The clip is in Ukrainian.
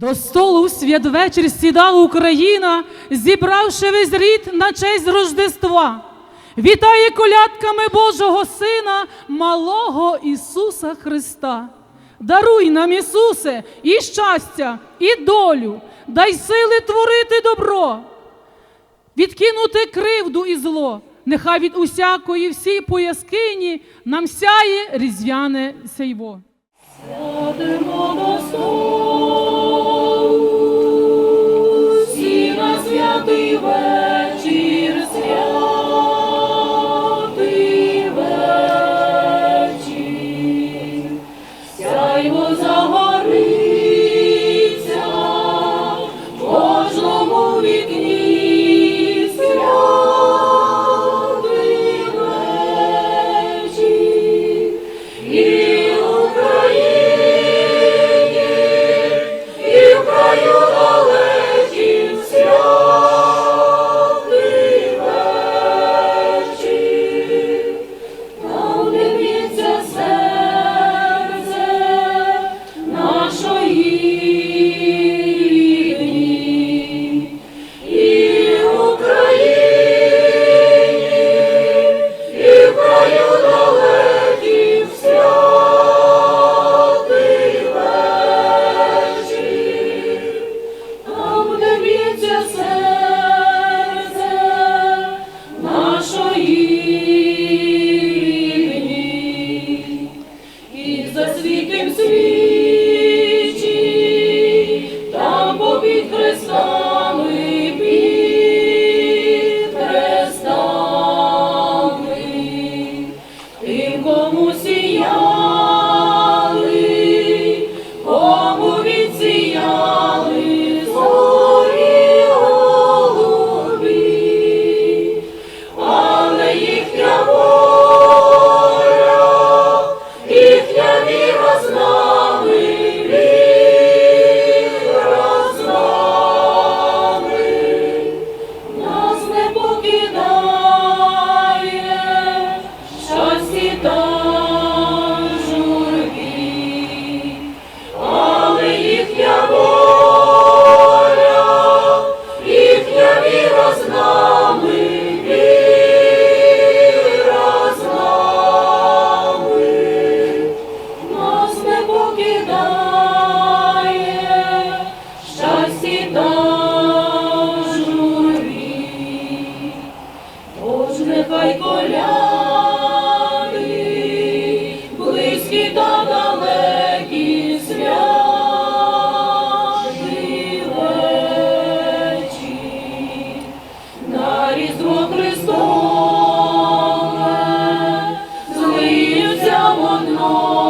До столу святвечір сідала Україна, зібравши весь рід на честь Рождества, вітає колядками Божого Сина, малого Ісуса Христа. Даруй нам, Ісусе, і щастя, і долю, дай сили творити добро, відкинути кривду і зло, нехай від усякої всій пояскині нам сяє різдвяне Сейво. Сядемо до I was a nós.